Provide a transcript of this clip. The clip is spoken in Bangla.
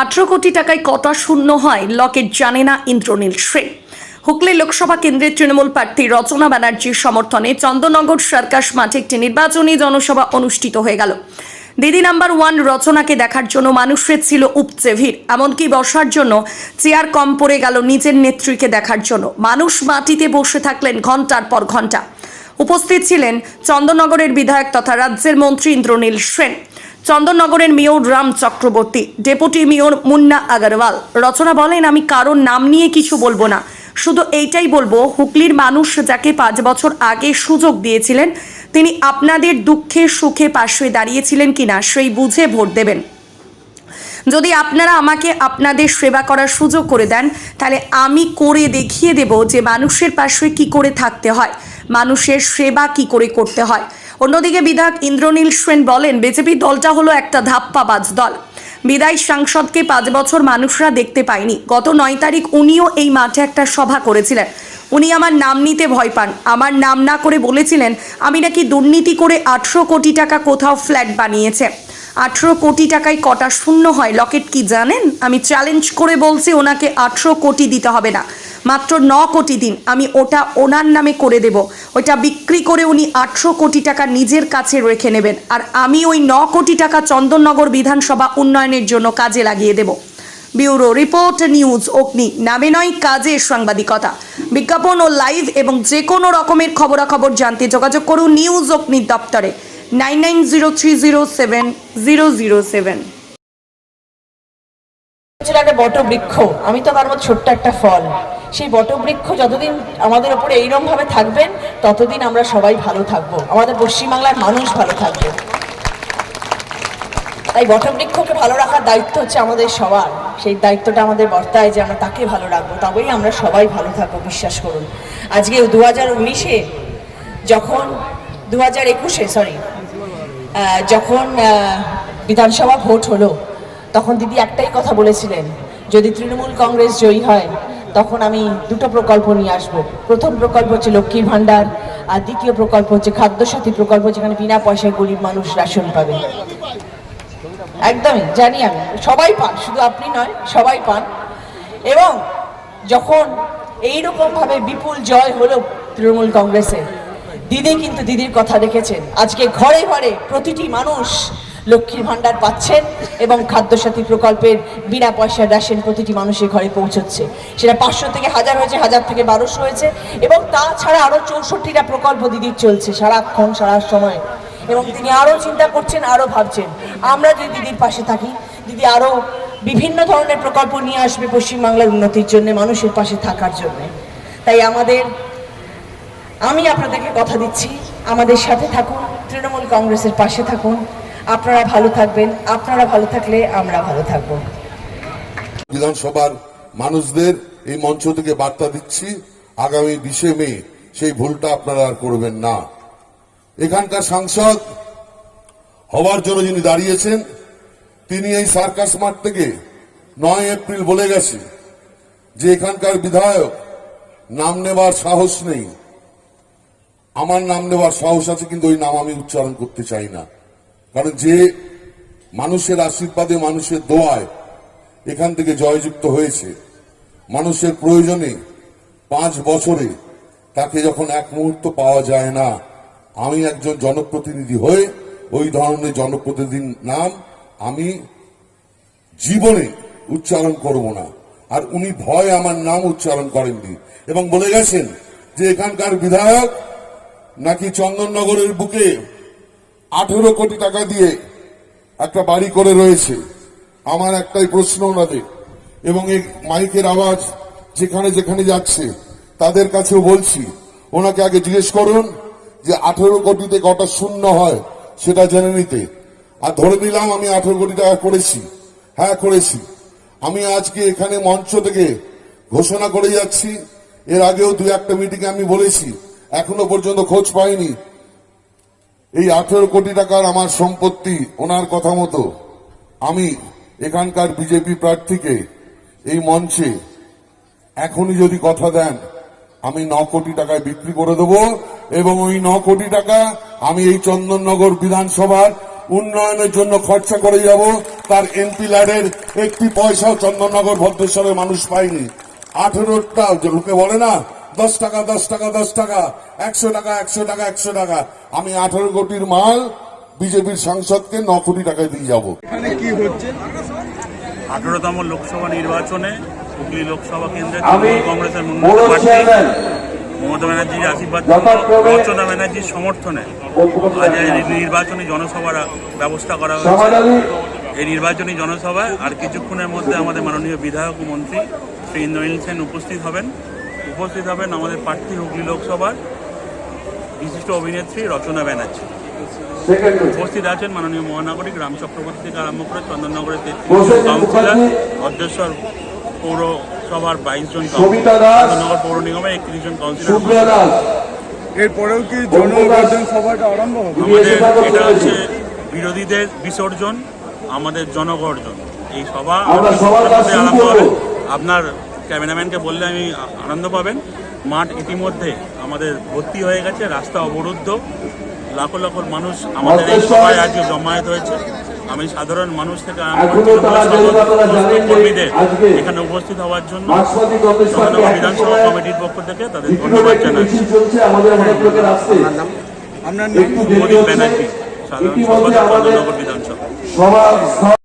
আঠেরো কোটি টাকায় কটা শূন্য হয়? লকেট জানে না ইন্দ্রনীল সেন। হুগলি লোকসভা কেন্দ্রের তৃণমূল প্রার্থী রচনা ব্যানার্জির সমর্থনে চন্দননগর সার্কাস মাঠে একটি নির্বাচনী জনসভা অনুষ্ঠিত হয়ে গেল। দিদি নাম্বার ওয়ান রচনাকে দেখার জন্য মানুষের ছিল উপচে ভিড়। এমনকি বসার জন্য চেয়ার কম পড়ে গেল নিজের নেত্রীকে দেখার জন্য। মানুষ মাটিতে বসে থাকলেন ঘণ্টার পর ঘণ্টা। উপস্থিত ছিলেন চন্দননগরের বিধায়ক তথা রাজ্যের মন্ত্রী Indranil Sen. চন্দননগরের mayor Ram Chakraborty, deputy mayor Munna Agarwal. Rachana বলেন, আমি কারোর নাম নিয়ে কিছু বলব না। শুধু এইটাই বলব, হুগলির মানুষ যাকে পাঁচ বছর আগে সুযোগ দিয়েছিলেন, তিনি আপনাদের দুঃখে সুখে পাশে দাঁড়িয়েছিলেন কিনা, সেই বুঝে ভোট দেবেন। যদি আপনারা আমাকে আপনাদের সেবা করার সুযোগ করে দেন, তাহলে আমি করে দেখিয়ে দেব যে মানুষের পাশে কি করে থাকতে হয়, মানুষের সেবা কি করে করতে হয়। অন্যদিকে বিধায়ক ইন্দ্রনীল সেন বলেন বিজেপি দলটা হলো একটা ধাপ্পাবাজ দল। বিদায় সাংসদকে পাঁচ বছর মানুষরা দেখতে পায়নি। গত নয় তারিখ উনিও এই মাঠে একটা সভা করেছিলেন। উনি আমার নাম নিতে ভয় পান। আমার নাম না করে বলেছিলেন, আমি নাকি দুর্নীতি করে আঠেরো কোটি টাকা কোথাও ফ্ল্যাট বানিয়েছে। আঠেরো কোটি টাকায় কটা শূন্য হয়, লকেট কি জানেন? আমি চ্যালেঞ্জ করে বলছি, ওনাকে আঠেরো কোটি দিতে হবে না। মাত্র ন কোটি দিন আমি ওটা ওনার নামে করে দেব। ওইটা বিক্রি করে উনি আটশো কোটি টাকা নিজের কাছে রেখে নেবেন। আর আমি ওই ন কোটি টাকা চন্দননগর বিধানসভা উন্নয়নের জন্য কাজে লাগিয়ে দেব। ব্যুরো রিপোর্ট নিউজ অগ্নি, নামে নয়, কাজে সাংবাদিকতা। বিজ্ঞাপন ও লাইভ এবং যে কোনো রকমের খবরাখবর জানতে যোগাযোগ করুন নিউজ অগ্নি দপ্তরে। Nine nine zero three zero seven zero zero seven. ছিল একটা বটবৃক্ষ। আমি তো তার মধ্যে ছোট্ট একটা ফল। সেই বটবৃক্ষ যতদিন আমাদের উপরে এইরকম ভাবে থাকবেন, ততদিন আমরা সবাই ভালো থাকব। আমাদের পশ্চিমবাংলার মানুষ ভালো থাকবে। তাই বটবৃক্ষকে ভালো রাখার দায়িত্ব হচ্ছে আমাদের সবার। সেই দায়িত্বটা আমাদের বর্তায় যে আমরা তাকে ভালো রাখব, তবেই আমরা সবাই ভালো থাকব, বিশ্বাস করুন। আজকে দু হাজার উনিশে যখন দু হাজার একুশে সরি যখন বিধানসভা ভোট হলো তখন দিদি একটাই কথা বলেছিলেন, যদি তৃণমূল কংগ্রেস জয়ী হয়, তখন আমি দুটো প্রকল্প নিয়ে আসব। প্রথম প্রকল্প হচ্ছে লক্ষ্মীর ভাণ্ডার, আর দ্বিতীয় প্রকল্প হচ্ছে খাদ্যসাথী প্রকল্প, যেখানে বিনা পয়সায় গরিব মানুষ রেশন পাবে। একদমই, জানি আমি, সবাই পান, শুধু আপনি নয়, সবাই পান। এবং যখন এইরকম ভাবে বিপুল জয় হলো তৃণমূল কংগ্রেসে, দিদি কিন্তু দিদির কথা দেখেছেন। আজকে ঘরে ঘরে প্রতিটি মানুষ লক্ষ্মীর ভাণ্ডার পাচ্ছেন এবং খাদ্যসাথী প্রকল্পের বিনা পয়সার রেশন প্রতিটি মানুষের ঘরে পৌঁছচ্ছে। সেটা পাঁচশো থেকে হাজার হয়েছে, হাজার থেকে বারোশো হয়েছে এবং তাছাড়া আরও চৌষট্টিটা প্রকল্প দিদির চলছে সারাক্ষণ, সারা সময়। এবং তিনি আরও চিন্তা করছেন আরও ভাবছেন। আমরা যদি দিদির পাশে থাকি, দিদি আরও বিভিন্ন ধরনের প্রকল্প নিয়ে আসবে পশ্চিমবাংলার উন্নতির জন্য, মানুষের পাশে থাকার জন্য। তাই আমাদের, আমি আপনাদেরকে কথা দিচ্ছি। আমাদের সাথে থাকুন, তৃণমূল কংগ্রেসের পাশে থাকুন। আপনারা ভালো থাকবেন, আপনারা ভালো থাকলে আমরা ভালো থাকব। বিধানসভার মানুষদের এই মঞ্চ থেকে বার্তা দিচ্ছি, আগামী বিশে মে সেই ভুলটা আপনারা আর করবেন না। এখানকার সাংসদ হওয়ার জন্য যিনি দাঁড়িয়েছেন, তিনি এই সার্কাস মাঠ থেকে নয় এপ্রিল বলে গেছে যে এখানকার বিধায়ক নাম নেবার সাহস নেই। আমার নাম নেবার সাহস আছে, কিন্তু ওই নাম আমি উচ্চারণ করতে চাই না। কারণ যে মানুষের আশীর্বাদে মানুষের দোয়ায় এখান থেকে জয়যুক্ত হয়েছে, মানুষের প্রয়োজনে পাঁচ বছরে তাকে যখন এক মুহূর্ত পাওয়া যায় না, আমি একজন জনপ্রতিনিধি হয়ে ওই ধরনের জনপ্রতিনিধির নাম আমি জীবনে উচ্চারণ করব না। আর উনি ভয় আমার নাম উচ্চারণ করেননি এবং বলে গেছেন যে এখানকার বিধায়ক নাকি চন্দননগরের বুকে আঠেরো কোটি টাকা দিয়ে একটা বাড়ি করে রয়েছে। আমার একটাই প্রশ্ন ওনাদের। এবং এই মাইকের আওয়াজ যেখানে যেখানে যাচ্ছে, তাদের কাছেও বলছি, ওনাকে আগে জিজ্ঞেস করুন যে আঠেরো কোটিতে কটা শূন্য হয়, সেটা জেনে নিতে। আর ধরে নিলাম আমি আঠেরো কোটি টাকা করেছি। হ্যাঁ করেছি। আমি আজকে এখানে মঞ্চ থেকে ঘোষণা করে যাচ্ছি। এর আগেও দু একটা মিটিংয়ে আমি বলেছি। এখনও পর্যন্ত খোঁজ পাইনি। এই আঠেরো কোটি টাকার আমার সম্পত্তি, ওনার কথা মতো। আমি এখানকার বিজেপি প্রার্থীকে এই মঞ্চে এখনই যদি কথা দেন, আমি ন কোটি টাকায় বিক্রি করে দেব এবং ওই ন কোটি টাকা আমি এই চন্দননগর বিধানসভার উন্নয়নের জন্য খরচা করে যাব। তার এমপি ল্যাডের একটি পয়সাও চন্দননগর ভদ্রেশ্বরের মানুষ পায়নি। আঠেরোটা লোকে বলে না দশ টাকা দশ টাকা দশ টাকা একশো টাকা একশো টাকা একশো টাকা। আমি আঠারো কোটির মাল বিজেপির সাংসদকে ন কোটি টাকায় দিয়ে যাব। এখানে কি হচ্ছে? আঠারোতম লোকসভা নির্বাচনে হুগলি লোকসভা কেন্দ্রে তৃণমূল কংগ্রেসের মমতা ব্যানার্জির আশীর্বাদ রচনা ব্যানার্জির সমর্থনে আজ এই নির্বাচনী জনসভার ব্যবস্থা করা হয়েছে। এই নির্বাচনী জনসভায় আর কিছুক্ষণের মধ্যে আমাদের মাননীয় বিধায়ক ও মন্ত্রী শ্রী ইন্দ্রনীল সেন উপস্থিত হবেন। উপস্থিত হবেন আমাদের প্রার্থী হুগলি লোকসভার বিশিষ্ট অভিনেত্রী রচনা ব্যানার্জি। উপস্থিত আছেন মাননীয় মহানাগরিক রাম চক্রবর্তী থেকে আরম্ভ করে চন্দননগরের কাউন্সিলর। অধ্যক্ষর পৌরসভার বাইশ জন চন্দননগর পৌর নিগমে একত্রিশ জন কাউন্সিলর এরপরেও কি সভাটা আরম্ভ হবে? আমাদের এটা হচ্ছে বিরোধীদের বিসর্জন আমাদের জনগর্জন। এই সভা আরম্ভ হবে। আপনার ক্যামেরাম্যানকে বললে আমি আনন্দ পাবেন মাঠ ইতিমধ্যে আমাদের ভর্তি হয়ে গেছে রাস্তা অবরুদ্ধ লাখো লাখো মানুষ আমাদের এই। সভায় আজকে জমায়েত হয়েছে আমি সাধারণ মানুষ থেকে কর্মীদের এখানে উপস্থিত হওয়ার জন্য বিধানসভা কমিটির পক্ষ থেকে তাদের ধন্যবাদ জানাচ্ছি আপনার নাম প্রদীপ ব্যানার্জি সাধারণ সম্পাদক বিধানসভা